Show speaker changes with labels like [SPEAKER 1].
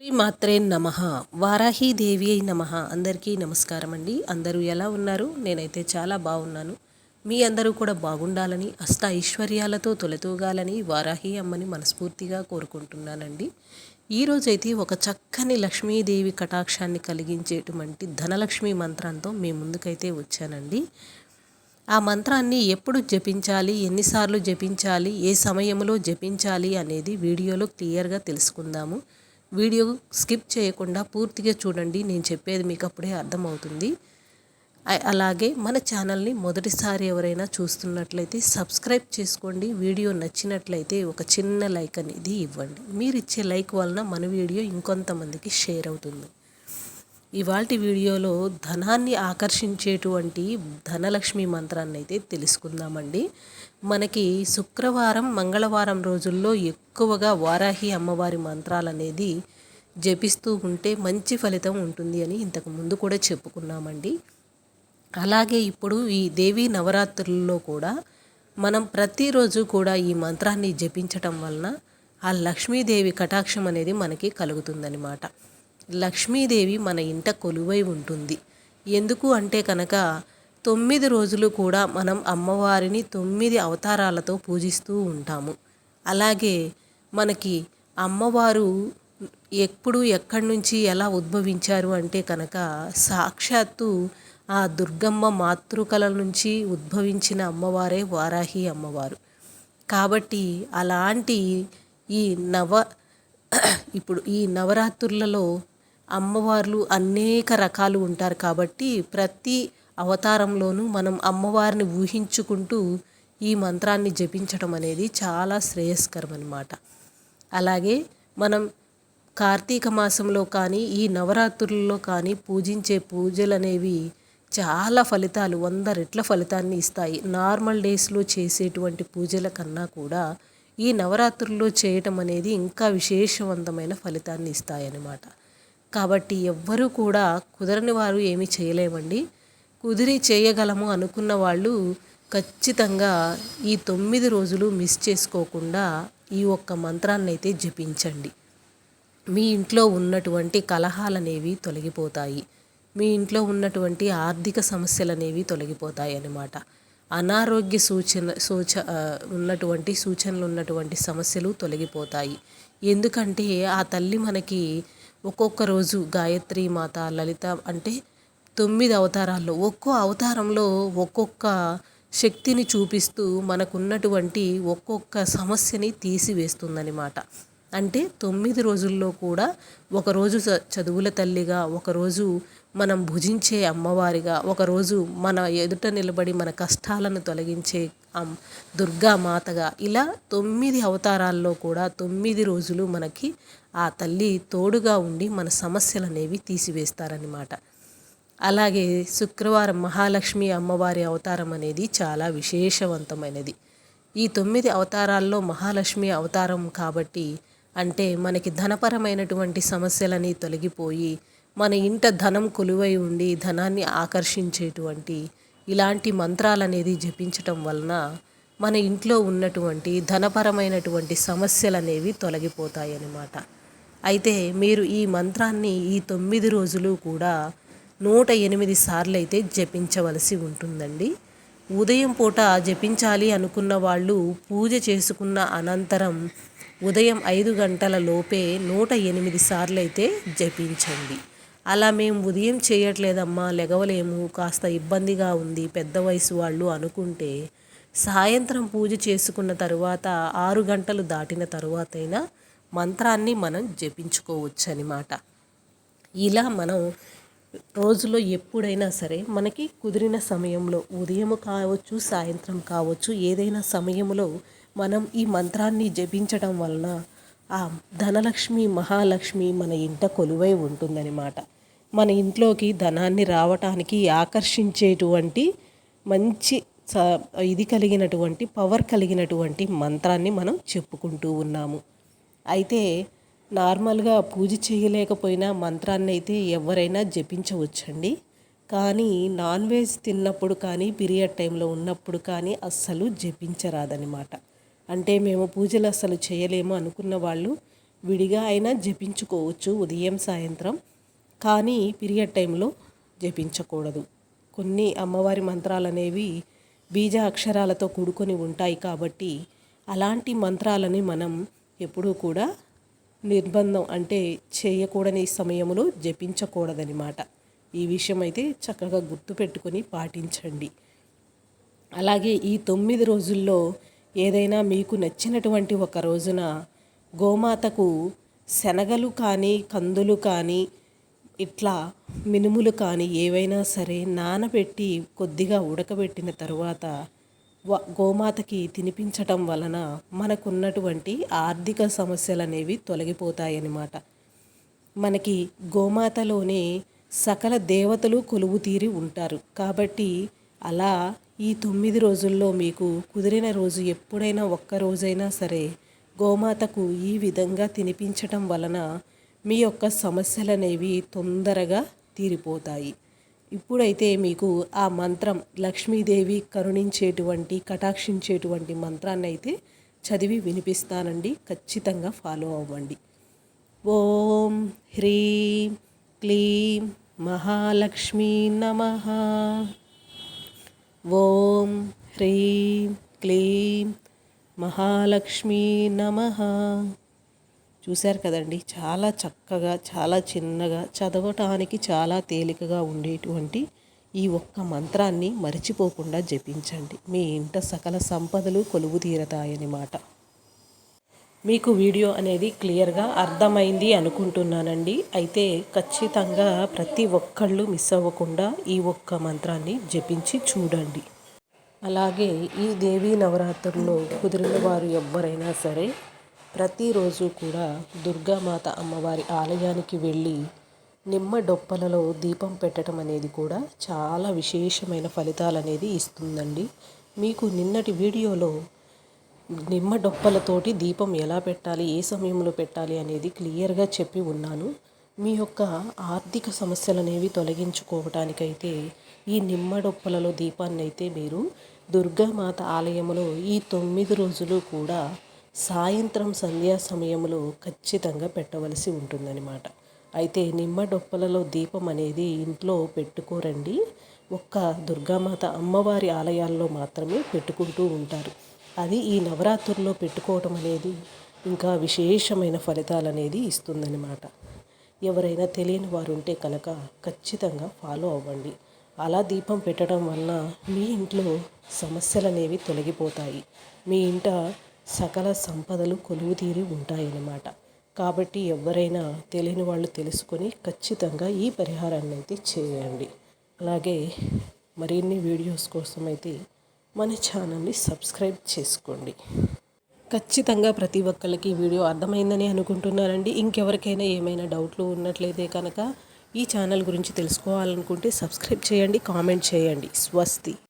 [SPEAKER 1] శ్రీ మాత్రే నమ. వారాహీదేవి అయి నమ. అందరికీ నమస్కారం అండి. అందరూ ఎలా ఉన్నారు? నేనైతే చాలా బాగున్నాను. మీ అందరూ కూడా బాగుండాలని అష్ట ఐశ్వర్యాలతో తొలతూగాలని వారాహి అమ్మని మనస్ఫూర్తిగా కోరుకుంటున్నానండి. ఈరోజైతే ఒక చక్కని లక్ష్మీదేవి కటాక్షాన్ని కలిగించేటువంటి ధనలక్ష్మి మంత్రంతో మీ ముందుకైతే వచ్చానండి. ఆ మంత్రాన్ని ఎప్పుడు జపించాలి ఎన్నిసార్లు జపించాలి ఏ సమయంలో జపించాలి అనేది వీడియోలో క్లియర్గా తెలుసుకుందాము. వీడియో స్కిప్ చేయకుండా పూర్తిగా చూడండి. నేను చెప్పేది మీకు అప్పుడే అర్థమవుతుంది. అలాగే మన ఛానల్ని మొదటిసారి ఎవరైనా చూస్తున్నట్లయితే సబ్స్క్రైబ్ చేసుకోండి. వీడియో నచ్చినట్లయితే ఒక చిన్న లైక్ అనేది ఇవ్వండి. మీరు ఇచ్చే లైక్ వలన మన వీడియో ఇంకొంతమందికి షేర్ అవుతుంది. ఇవాల్టి వీడియోలో ధనాన్ని ఆకర్షించేటువంటి ధనలక్ష్మి మంత్రాన్ని అయితే తెలుసుకుందామండి. మనకి శుక్రవారం మంగళవారం రోజుల్లో ఎక్కువగా వారాహి అమ్మవారి మంత్రాలు అనేది జపిస్తూ ఉంటే మంచి ఫలితం ఉంటుంది అని ఇంతకు ముందు కూడా చెప్పుకున్నామండి. అలాగే ఇప్పుడు ఈ దేవీ నవరాత్రుల్లో కూడా మనం ప్రతిరోజు కూడా ఈ మంత్రాన్ని జపించటం వలన ఆ లక్ష్మీదేవి కటాక్షం అనేది మనకి కలుగుతుందన్నమాట. లక్ష్మీదేవి మన ఇంట కొలువై ఉంటుంది. ఎందుకు అంటే కనుక తొమ్మిది రోజులు కూడా మనం అమ్మవారిని తొమ్మిది అవతారాలతో పూజిస్తూ ఉంటాము. అలాగే మనకి అమ్మవారు ఎప్పుడు ఎక్కడి నుంచి ఎలా ఉద్భవించారు అంటే కనుక సాక్షాత్తు ఆ దుర్గమ్మ మాతృకల నుంచి ఉద్భవించిన అమ్మవారే వారాహి అమ్మవారు. కాబట్టి అలాంటి ఈ నవ ఇప్పుడు ఈ నవరాత్రులలో అమ్మవార్లు అనేక రకాలు ఉంటారు కాబట్టి ప్రతి అవతారంలోనూ మనం అమ్మవారిని ఊహించుకుంటూ ఈ మంత్రాన్ని జపించడం అనేది చాలా శ్రేయస్కరం అనమాట అలాగే మనం కార్తీక మాసంలో కానీ ఈ నవరాత్రుల్లో కానీ పూజించే పూజలు అనేవి చాలా ఫలితాలు వంద రెట్ల ఫలితాన్ని ఇస్తాయి. నార్మల్ డేస్లో చేసేటువంటి పూజల కన్నా కూడా ఈ నవరాత్రుల్లో చేయటం అనేది ఇంకా విశేషవంతమైన ఫలితాన్ని ఇస్తాయన్నమాట. కాబట్టి ఎవ్వరూ కూడా కుదరని వారు ఏమీ చేయలేమండి. కుదిరి చేయగలము అనుకున్న వాళ్ళు ఖచ్చితంగా ఈ తొమ్మిది రోజులు మిస్ చేసుకోకుండా ఈ ఒక్క మంత్రాన్ని అయితే జపించండి. మీ ఇంట్లో ఉన్నటువంటి కలహాలనేవి తొలగిపోతాయి. మీ ఇంట్లో ఉన్నటువంటి ఆర్థిక సమస్యలు అనేవి తొలగిపోతాయి అన్నమాట. అనారోగ్య సూచన సూచ ఉన్నటువంటి సూచనలు ఉన్నటువంటి సమస్యలు తొలగిపోతాయి. ఎందుకంటే ఆ తల్లి మనకి ఒక్కొక్క రోజు గాయత్రి మాత లలిత అంటే తొమ్మిది అవతారాల్లో ఒక్కో అవతారంలో ఒక్కొక్క శక్తిని చూపిస్తూ మనకున్నటువంటి ఒక్కొక్క సమస్యని తీసివేస్తుందన్నమాట. అంటే తొమ్మిది రోజుల్లో కూడా ఒకరోజు చ- చదువుల తల్లిగా ఒకరోజు మనం భుజించే అమ్మవారిగా ఒకరోజు మన ఎదుట నిలబడి మన కష్టాలను తొలగించే దుర్గా మాతగా ఇలా తొమ్మిది అవతారాల్లో కూడా తొమ్మిది రోజులు మనకి ఆ తల్లి తోడుగా ఉండి మన సమస్యలు అనేవి తీసివేస్తారనమాట అలాగే శుక్రవారం మహాలక్ష్మి అమ్మవారి అవతారం అనేది చాలా విశేషవంతమైనది. ఈ తొమ్మిది అవతారాల్లో మహాలక్ష్మి అవతారం కాబట్టి అంటే మనకి ధనపరమైనటువంటి సమస్యలని తొలగిపోయి మన ఇంట ధనం కొలువై ఉండి ధనాన్ని ఆకర్షించేటువంటి ఇలాంటి మంత్రాలు అనేది జపించటం వలన మన ఇంట్లో ఉన్నటువంటి ధనపరమైనటువంటి సమస్యలు అనేవి తొలగిపోతాయి అన్నమాట అయితే మీరు ఈ మంత్రాన్ని ఈ తొమ్మిది రోజులు కూడా నూట ఎనిమిది సార్లు అయితే జపించవలసి ఉంటుందండి. ఉదయం పూట జపించాలి అనుకున్న వాళ్ళు పూజ చేసుకున్న అనంతరం ఉదయం ఐదు గంటల లోపే నూట ఎనిమిది సార్లు అయితే జపించండి. అలా మేము ఉదయం చేయట్లేదమ్మా లెగవలేము. కాస్త ఇబ్బందిగా ఉంది పెద్ద వయసు వాళ్ళు అనుకుంటే సాయంత్రం పూజ చేసుకున్న తర్వాత ఆరు గంటలు దాటిన తర్వాతైనా మంత్రాన్ని మనం జపించుకోవచ్చు అనమాట ఇలా మనం రోజులో ఎప్పుడైనా సరే మనకి కుదిరిన సమయంలో ఉదయం కావచ్చు సాయంత్రం కావచ్చు ఏదైనా సమయంలో మనం ఈ మంత్రాన్ని జపించడం వలన ఆ ధనలక్ష్మి మహాలక్ష్మి మన ఇంట కొలువై ఉంటుందన్నమాట మన ఇంట్లోకి ధనాన్ని రావటానికి ఆకర్షించేటువంటి మంచి స- ఇది కలిగినటువంటి పవర్ కలిగినటువంటి మంత్రాన్ని మనం చెప్పుకుంటూ ఉన్నాము. అయితే నార్మల్గా పూజ చేయలేకపోయినా మంత్రాన్ని అయితే ఎవరైనా జపించవచ్చండి. కానీ నాన్ వెజ్ తిన్నప్పుడు కానీ పీరియడ్ టైంలో ఉన్నప్పుడు కానీ అస్సలు జపించరాదనమాట అంటే మేము పూజలు అస్సలు చేయలేము అనుకున్న వాళ్ళు విడిగా అయినా జపించుకోవచ్చు ఉదయం సాయంత్రం. కానీ పీరియడ్ టైంలో జపించకూడదు. కొన్ని అమ్మవారి మంత్రాలు అనేవి బీజ అక్షరాలతో కూడుకొని ఉంటాయి కాబట్టి అలాంటి మంత్రాలని మనం ఎప్పుడూ కూడా నిర్బంధం అంటే చేయకూడని సమయంలో జపించకూడదనమాట ఈ విషయం అయితే చక్కగా గుర్తుపెట్టుకొని పాటించండి. అలాగే ఈ తొమ్మిది రోజుల్లో ఏదైనా మీకు నచ్చినటువంటి ఒక రోజున గోమాతకు శనగలు కానీ కందులు కానీ ఇట్లా మినుములు కానీ ఏవైనా సరే నానబెట్టి కొద్దిగా ఉడకబెట్టిన తరువాత గోమాతకి తినిపించటం వలన మనకున్నటువంటి ఆర్థిక సమస్యలు అనేవి తొలగిపోతాయన్నమాట. మనకి గోమాతలోనే సకల దేవతలు కొలువు తీరి ఉంటారు. కాబట్టి అలా ఈ తొమ్మిది రోజుల్లో మీకు కుదిరిన రోజు ఎప్పుడైనా ఒక్క రోజైనా సరే గోమాతకు ఈ విధంగా తినిపించటం వలన మీ యొక్క సమస్యలు అనేవి తొందరగా తీరిపోతాయి. ఇప్పుడైతే మీకు ఆ మంత్రం లక్ష్మీదేవి కరుణించేటువంటి కటాక్షించేటువంటి మంత్రాన్ని అయితే చదివి వినిపిస్తానండి. ఖచ్చితంగా ఫాలో అవ్వండి. ఓం హ్రీం క్లీం మహాలక్ష్మీ నమ. ఓం హ్రీం క్లీం మహాలక్ష్మీ నమ. చూశారు కదండి. చాలా చక్కగా చాలా చిన్నగా చదవటానికి చాలా తేలికగా ఉండేటువంటి ఈ ఒక్క మంత్రాన్ని మర్చిపోకుండా జపించండి. మీ ఇంట సకల సంపదలు కొలువు తీరతాయన్నమాట మీకు వీడియో అనేది క్లియర్గా అర్థమైంది అనుకుంటున్నానండి. అయితే ఖచ్చితంగా ప్రతి ఒక్కళ్ళు మిస్ అవ్వకుండా ఈ ఒక్క మంత్రాన్ని జపించి చూడండి. అలాగే ఈ దేవీ నవరాత్రుల్లో కుదిరిన వారు ఎవ్వరైనా సరే ప్రతిరోజు కూడా దుర్గామాత అమ్మవారి ఆలయానికి వెళ్ళి నిమ్మ డొప్పలలో దీపం పెట్టడం అనేది కూడా చాలా విశేషమైన ఫలితాలు అనేది ఇస్తుందండి. మీకు నిన్నటి వీడియోలో నిమ్మ డొప్పలతోటి దీపం ఎలా పెట్టాలి ఏ సమయంలో పెట్టాలి అనేది క్లియర్గా చెప్పి ఉన్నాను. మీ యొక్క ఆర్థిక సమస్యలు అనేవి తొలగించుకోవటానికైతే ఈ నిమ్మ డొప్పలలో దీపాన్ని అయితే మీరు దుర్గామాత ఆలయంలో ఈ తొమ్మిది రోజులు కూడా సాయంత్రం సంధ్యా సమయంలో ఖచ్చితంగా పెట్టవలసి ఉంటుందన్నమాట. అయితే నిమ్మ డొప్పలలో దీపం అనేది ఇంట్లో పెట్టుకోరండి. ఒక్క దుర్గామాత అమ్మవారి ఆలయాల్లో మాత్రమే పెట్టుకుంటూ ఉంటారు. అది ఈ నవరాత్రుల్లో పెట్టుకోవటం అనేది ఇంకా విశేషమైన ఫలితాలు అనేది ఇస్తుందన్నమాట. ఎవరైనా తెలియని వారు ఉంటే కనుక ఖచ్చితంగా ఫాలో అవ్వండి. అలా దీపం పెట్టడం వలన మీ ఇంట్లో సమస్యలు అనేవి తొలగిపోతాయి. మీ ఇంట సకల సంపదలు కొలువుతీరి ఉంటాయన్నమాట. కాబట్టి ఎవరైనా తెలియని వాళ్ళు తెలుసుకొని ఖచ్చితంగా ఈ పరిహారాన్ని అయితే చేయండి. అలాగే మరిన్ని వీడియోస్ కోసం అయితే మన ఛానల్ని సబ్స్క్రైబ్ చేసుకోండి. ఖచ్చితంగా ప్రతి ఒక్కరికి వీడియో అర్థమైందని అనుకుంటున్నానండి. ఇంకెవరికైనా ఏమైనా డౌట్లు ఉన్నట్లయితే కనుక ఈ ఛానల్ గురించి తెలుసుకోవాలనుకుంటే సబ్స్క్రైబ్ చేయండి కామెంట్ చేయండి. స్వస్తి.